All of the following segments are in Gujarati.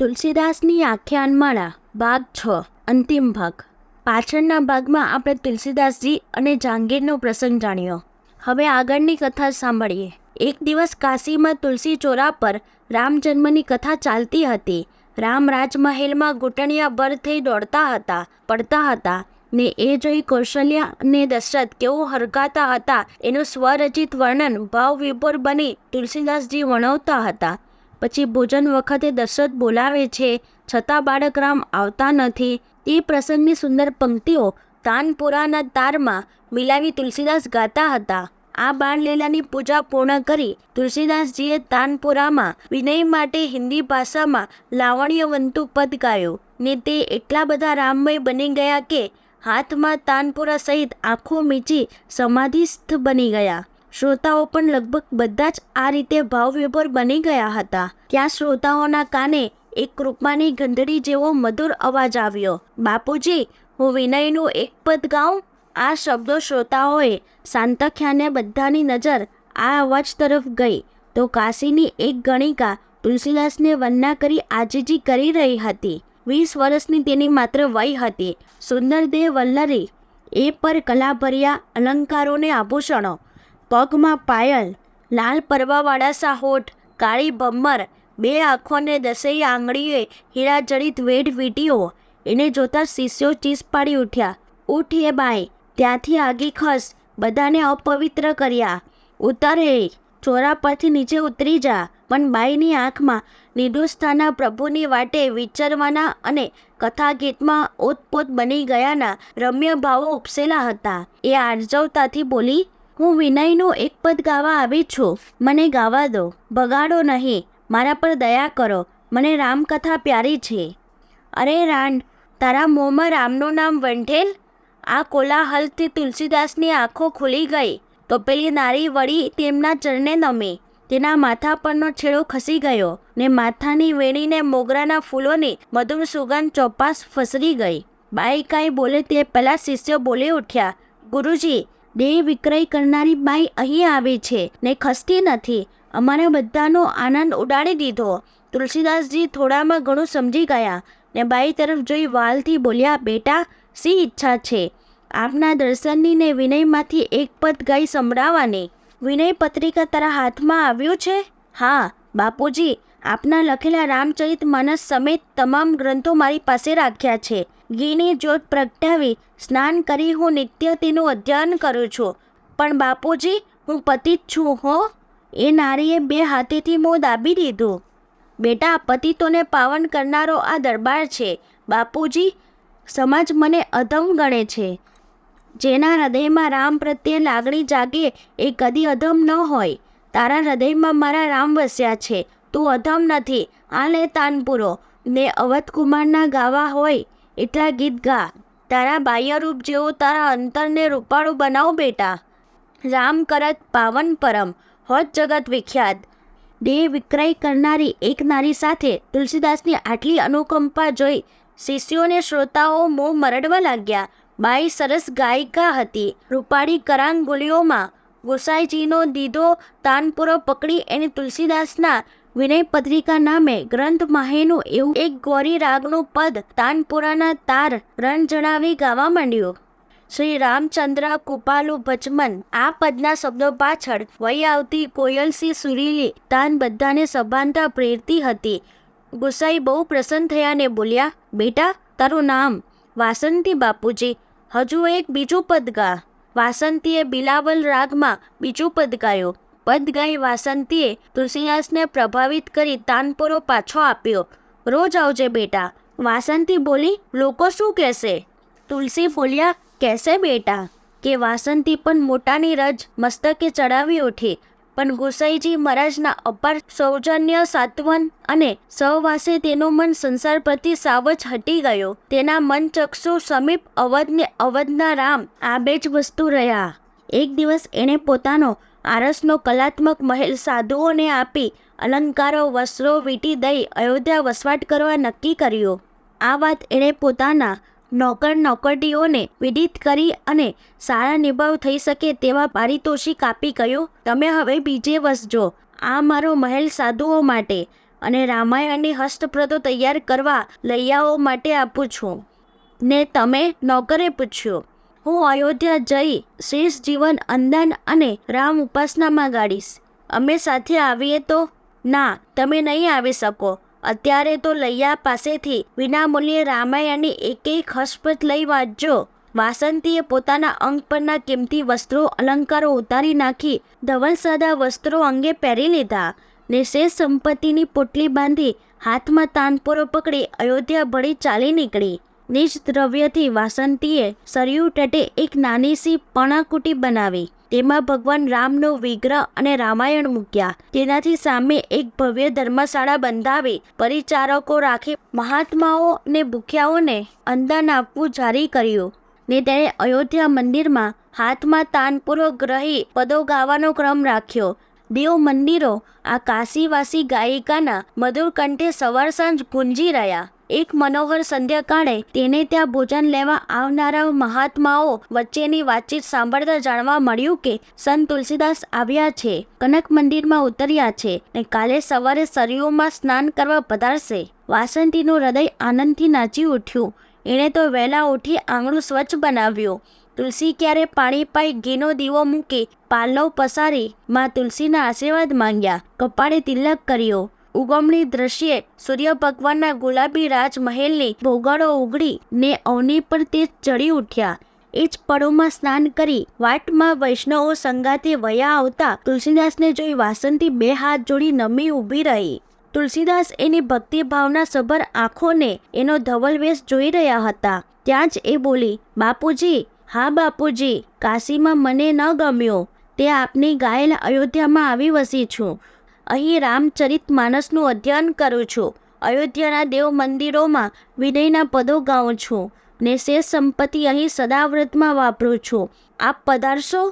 તુલસીદાસની આખ્યાનમાળા ભાગ છ, અંતિમ ભાગ. પાછળના ભાગમાં આપણે તુલસીદાસજી અને જાંગીરનો પ્રસંગ જાણ્યો. હવે આગળની કથા સાંભળીએ. એક દિવસ કાશીમાં તુલસી ચોરા પર રામ જન્મની કથા ચાલતી હતી. રામ રાજમહેલમાં ઘૂંટણિયા ભર થઈ દોડતા હતા, પડતા હતા ને એ જોઈ કૌશલ્યા અને દશરથ કેવો હરકાતા હતા, એનું સ્વરચિત વર્ણન ભાવ વિભોર બની તુલસીદાસજી વર્ણવતા હતા. પછી ભોજન વખતે દશરથ બોલાવે છે. છતાં બાળક રામ આવતા નથી. તે પ્રસંગની સુંદર પંક્તિઓ તાનપુરાના તારમાં મિલાવી તુલસીદાસ ગાતા હતા. આ બાળલીલાની પૂજા પૂર્ણ કરી તુલસીદાસજીએ તાનપુરામાં વિનય માટે હિન્દી ભાષામાં લાવણ્યવંતુ પદ ગાયું. ને તે એટલા બધા રામમય બની ગયા કે હાથમાં તાનપુરા સહિત આંખો મીચી સમાધિસ્થ બની ગયા. શ્રોતાઓ પણ લગભગ બધા જ આ રીતે ભાવવિભોર બની ગયા હતા. ત્યાં શ્રોતાઓના કાને એક કૃપાની ગંધડી જેવો મધુર અવાજ આવ્યો. બાપુજી, હું વિનયનું એક પદ ગાઉં? આ શબ્દો શ્રોતાઓએ સાંતખ્યાને બધાની નજર આ અવાજ તરફ ગઈ. તો કાશીની એક ગણિકા તુલસીદાસને વંદના કરી આજીજી કરી રહી હતી. વીસ વર્ષની તેની માત્ર વય હતી. સુંદર દેહ વલ્લરી, એ પર કલાભર્યા અલંકારોને આભૂષણો પગમાં પાયલ, લાલ પરવાવાળા સાહોઠ કાળી ભમ્મર બે આંખોને દસેય આંગળીએ હીરાજડિત વેઢ વીટીઓ. એને જોતા શિષ્યો ચીસ પાડી ઉઠ્યા. ઉઠીએ બાઈ, ત્યાંથી આગી ખસ, બધાને અપવિત્ર કર્યા. ઉતરે, ચોરા પરથી નીચે ઉતરી જા, પણ બાઈની આંખમાં નિર્દોષતાના પ્રભુની વાટે વિચરવાના અને કથા ગીતમાં ઓતપોત બની ગયાના રમ્ય ભાવો ઉપસેલા હતા. એ આર્જવતાથી બોલી હું વિનયનું એક પદ ગાવા આવી છું. મને ગાવા દો. બગાડો નહીં. મારા પર દયા કરો. મને રામકથા પ્યારી છે. અરે રાંડ તારા મોંમાં રામનું નામ વંઠેલ? આ કોલાહલથી તુલસીદાસની આંખો ખુલી ગઈ. તો પેલી નારી વળી તેમના ચરણે નમી. તેના માથા પરનો છેડો ખસી ગયો ને માથાની વેણીને મોગરાના ફૂલોની મધુર સુગંધ ચોપાસ ફસરી ગઈ. બાઈ કાંઈ બોલે તે પહેલાં શિષ્યો બોલી ઉઠ્યા, ગુરુજી દેહ વિક્રય કરનારી બાઈ અહીં આવી છે ને ખસતી નથી. અમારે બધાનો આનંદ ઉડાડી દીધો. તુલસીદાસજી થોડામાં ઘણું સમજી ગયા ને બાઈ તરફ જોઈ વાલથી બોલ્યા, બેટા, શી ઈચ્છા છે? આપના દર્શનની ને વિનયમાંથી એક પદ ગાઈ સંભળાવવાની. વિનય પત્રિકા તારા હાથમાં આવ્યું છે? હા, બાપુજી, આપના લખેલા રામચરિત માનસ સમેત તમામ ગ્રંથો મારી પાસે રાખ્યા છે. ઘીની જ્યોત પ્રગટાવી સ્નાન કરી હું નિત્ય તેનું અધ્યયન કરું છું. પણ બાપુજી, હું પતિત છું હો. એ નારીએ બે હાથેથી મોં દાબી દીધું. બેટા, પતિતોને પાવન કરનારો આ દરબાર છે. બાપુજી, સમાજ મને અધમ ગણે છે. જેના હૃદયમાં રામ પ્રત્યે લાગણી જાગે એ કદી અધમ ન હોય. તારા હૃદયમાં મારા રામ વસ્યા છે. તું અધમ નથી. આ લે તાનપુરો. ને અવધકુમારના ગાવા હોય. એટલા ગીત ગા. તારા બાહ્યરૂપ જેવો તારા અંતરને રૂપાળું બનાવ બેટા. રામ કરત પાવન પરમ, હોત જગત વિખ્યાત. દેહ વિક્રય કરનારી એક નારી સાથે તુલસીદાસની આટલી અનુકંપા જોઈ શિષ્યોને શ્રોતાઓ મોં મરડવા લાગ્યા. બાઈ સરસ ગાયિકા હતી. રૂપાળી કરાંગુલીઓમાં ગોસાઈજીનો દીધો તાનપુરો પકડી એને તુલસીદાસના વિનય પત્રિકા નામે ગ્રંથ માહેનું એવું એક ગૌરી રાગનું પદ તાનપુરાના તાર રણ જણાવી ગાવા માંડ્યું. શ્રી રામચંદ્ર કૃપાલુ ભચમન આ પદના શબ્દો પાછળ વહી આવતી કોયલસી સુરીલી તાન બધાને સભાનતા પ્રેરતી હતી. ગુસાઈ બહુ પ્રસન્ન થયા ને બોલ્યા, બેટા, તારું નામ વાસંતી બાપુજી. હજુ એક બીજું પદ ગા. વાસંતીએ બિલાવલ રાગમાં બીજું પદ ગાયું. પદ ગાઈ વાસંતીએ તુલસીદાસને પ્રભાવિત કરી તાનપુરો પાછો આપ્યો. રોજ આવજે બેટા. વાસંતી બોલી, લોકો શું કહેશે? તુલસી બોલ્યા કહેશે બેટા. કે વાસંતી પણ મોટાની રજ મસ્તકે ચડાવી ઉઠી. પણ ગુસાઈજી મહારાજના અપાર સૌજન્ય સાત્વન અને સહવાસે તેનું મન સંસાર પ્રતિ સાવ જ હટી ગયો. તેના મન ચક્ષુ સમીપ અવધને અવધના રામ આ બે જ વસ્તુ રહ્યા. એક દિવસ એણે પોતાનો આરસનો કલાત્મક મહેલ સાધુઓને આપી અલંકારો, વસ્ત્રો વીંટી દઈ અયોધ્યા વસવાટ કરવા નક્કી કર્યો. આ વાત એણે પોતાના નોકર નોકરટીઓને વિદિત કરી અને સારા નિભાવ થઈ શકે તેવા પારિતોષિક આપી કહ્યું, તમે હવે બીજે વસજો આ મારો મહેલ સાધુઓ માટે અને રામાયણની હસ્તપ્રતો તૈયાર કરવા લૈયાઓ માટે આપું છું. ને તમે નોકરે પૂછ્યું. હું અયોધ્યા જઈ શેષ જીવન, અંદન અને રામ ઉપાસનામાં ગાડીશ. અમે સાથે આવીએ તો? ના, તમે નહીં આવી શકો. અત્યારે તો લૈયા પાસેથી વિનામૂલ્યે રામાયણની એક એક હસ્પત લઈ વાંચજો. વાસંતીએ પોતાના અંગ પરના કિંમતી વસ્ત્રો અલંકારો ઉતારી નાખી ધવલ સાદા વસ્ત્રો અંગે પહેરી લીધા ને શેષ સંપત્તિની પોટલી બાંધી હાથમાં તાનપોરો પકડી અયોધ્યા ભળી ચાલી નીકળી. નિજ દ્રવ્યથી વાસંતીએ સરયુ તટે એક નાની સી પણાકુટી બનાવી. તેમાં ભગવાન રામનો વિગ્રહ અને રામાયણ મૂક્યા. તેનાથી સામે એક ભવ્ય ધર્મશાળા બંધાવી પરિચારકો રાખી મહાત્માઓ ને ભૂખ્યાઓને અંદાન આપવું જારી કર્યું. ને તેણે અયોધ્યા મંદિરમાં હાથમાં તાનપૂર્વક ગ્રહી પદો ગાવાનો ક્રમ રાખ્યો. દેવ મંદિરો આ કાશીવાસી ગાયિકાના મધુર કંઠે સવાર સાંજ ગુંજી રહ્યા. એક મનોહર સંધ્યાકાળે તેને ત્યાં ભોજન લેવા આવનારા મહાત્માઓ વચ્ચેની વાતચીત સાંભળતા જાણવા મળ્યું કે સંત તુલસીદાસ આવ્યા છે, કનક મંદિરમાં ઉતર્યા છે ને કાલે સવારે સરયુમાં સ્નાન કરવા પધારશે. વાસંતીનું હૃદય આનંદથી નાચી ઉઠ્યું. એણે તો વહેલા ઉઠી આંગણું સ્વચ્છ બનાવ્યું. તુલસી ક્યારે પાણી પાઈ ઘીનો દીવો મૂકી પાલવ પસારી માં તુલસીના આશીર્વાદ માંગ્યા. કપાળે તિલક કર્યો. ઉગમણી દ્રશ્યે સૂર્ય ભગવાનના ગુલાબી રાજમહેલની ભોગળો ઉગડી ને અવની પર તે ચડી ઉઠ્યા. એ જ પળોમાં સ્નાન કરી વાટમાં વૈષ્ણવો સંગાતે વયા આવતા તુલસીદાસને જોઈ વાસંતી બે હાથ જોડી નમી ઊભી રહી. તુલસીદાસ એની ભક્તિભાવના સભર આંખોને એનો ધવલ વેશ જોઈ રહ્યા હતા. ત્યાં જ એ બોલી, બાપુજી, હા બાપુજી, કાશીમાં મને ન ગમ્યો. તે આપની ગાયેલ અયોધ્યામાં આવી વસી છું. અહીં રામચરિત માનસનું અધ્યયન કરું છું. અયોધ્યાના દેવ મંદિરોમાં વિનયના પદો ગાઉં છું ને શેષ સંપત્તિ અહીં સદાવ્રતમાં વાપરું છું. આપ પધારશો?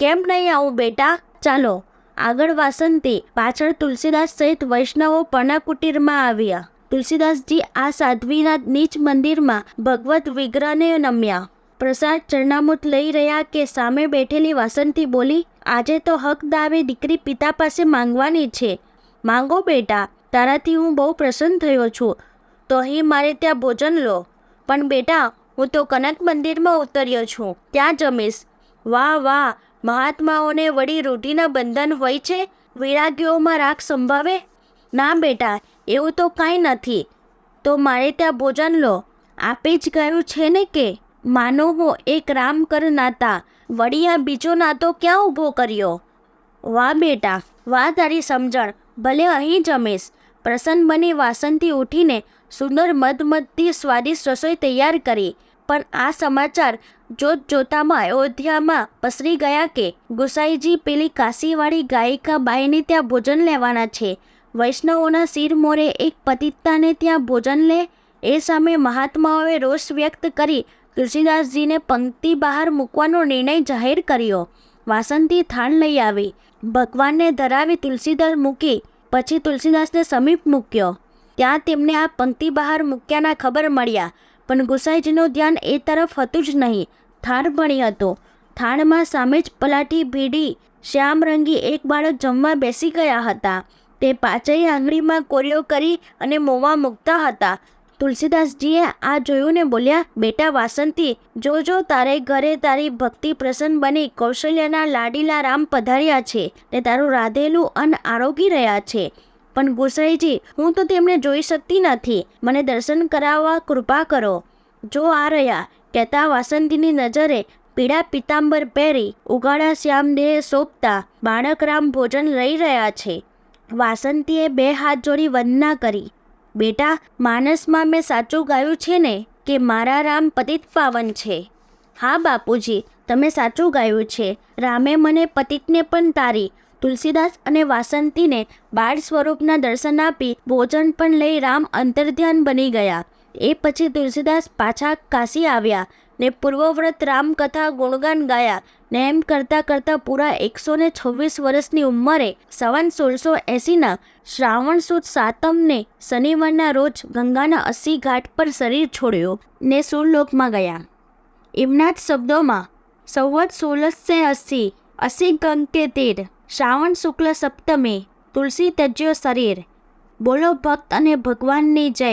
કેમ નહીં આવું બેટા? ચાલો, આગળ વાસંતી, પાછળ તુલસીદાસ સહિત વૈષ્ણવો પર્ણાકુટીરમાં આવ્યા. તુલસીદાસજી આ સાધ્વીના નીચ મંદિરમાં ભગવત વિગ્રહને નમ્યા. પ્રસાદ ચરણામૃત લઈ રહ્યા કે સામે બેઠેલી વાસંતી બોલી આજે તો હક દાવે દીકરી પિતા પાસે માંગવાની છે. માંગો બેટા, તારાથી હું બહુ પ્રસન્ન થયો છું. તો અહીં મારે ત્યાં ભોજન લો. પણ બેટા, હું તો કનક મંદિરમાં ઉતર્યો છું. ત્યાં જમીશ? વાહ વાહ, મહાત્માઓને વળી રોટીના બંધન હોય છે? વિરાગીઓમાં રાખ સંભાવે ના બેટા, એવું તો કાંઈ નથી. તો મારે ત્યાં ભોજન લો. આપે જ કહ્યું છે ને કે? માનો હો એક રામ કર નાતા વળી બીજો નાતો ક્યાં ઊભો કર્યો? વાહ બેટા, વાહ તારી સમજણ, ભલે અહીં જમીશ. પ્રસન્ન બની વાસનથી ઉઠીને સુંદર મધમધથી સ્વાદિષ્ટ રસોઈ તૈયાર કરી. પણ આ સમાચાર જોત જોતામાં અયોધ્યામાં પસરી ગયા કે? ગુસાઈજી પેલી કાશીવાળી ગાયિકા બાઈને ત્યાં ભોજન લેવાના છે. વૈષ્ણવોના શિર મોરે એક પતિતાને ત્યાં ભોજન લે? એ સામે મહાત્માઓએ રોષ વ્યક્ત કરી તુલસીદાસજીને પંક્તિ બહાર મૂકવાનો નિર્ણય જાહેર કર્યો. વાસંતી થાળ લઈ આવી. ભગવાનને ધરાવી તુલસીદાસ મૂકી, પછી તુલસીદાસને સમીપ મૂક્યો. ત્યાં તેમને આ પંક્તિ બહાર મૂક્યાના ખબર મળ્યા, પણ ગુસાઈજીનું ધ્યાન એ તરફ હતું જ નહીં. થાળ ભણી હતો. થાળમાં સામે જ પલાટી ભીડી શ્યામરંગી એક બાળક જમવા બેસી ગયા હતા. તે પાચેય આંગળીમાં કોરિયો કરી અને મોંમાં મૂકતા હતા. તુલસીદાસજીએ આ જોયું ને બોલ્યા, બેટા વાસંતી, જોજો તારે ઘરે તારી ભક્તિ પ્રસન્ન બની કૌશલ્યના લાડીલા રામ પધાર્યા છે ને તારું રાધેલું અન્ન આરોગી રહ્યા છે. પણ ગોસાઈજી, હું તો તેમને જોઈ શકતી નથી. મને દર્શન કરાવવા કૃપા કરો. જો આ રહ્યા, કહેતા વાસંતીની નજરે પીળા પિતાંબર પહેરી ઉગાડા શ્યામ દેહ સોંપતા બાળક રામ ભોજન લઈ રહ્યા છે. વાસંતીએ બે હાથ જોડી વંદના કરી. બેટા, માનસમાં મેં સાચું ગાયું છે ને કે મારા રામ પતિત પાવન છે? હા, બાપુજી, તમે સાચું ગાયું છે. રામે મને પતિતને પણ તારી, તુલસીદાસ અને વાસંતીને બાળ સ્વરૂપના દર્શન આપી ભોજન પણ લઈ રામ અંતર્ધ્યાન બની ગયા. એ પછી તુલસીદાસ પાછા કાશી આવ્યા. ને પૂર્વવ્રત રામકથા ગુણગાન ગાયા ને એમ કરતાં કરતાં પૂરા એકસો ને છવ્વીસ વર્ષની ઉંમરે સવન સોળસો એંસીના શ્રાવણ સુદ સાતમને શનિવારના રોજ ગંગાના અસી ઘાટ પર શરીર છોડ્યો ને સુરલોકમાં ગયા. એમના જ શબ્દોમાં સંવત સોળસે અસી અસી ગંકે તેર, શ્રાવણ શુક્લ સપ્તમે, તુલસી તજ્યો શરીર, બોલો ભક્ત અને ભગવાનની જય.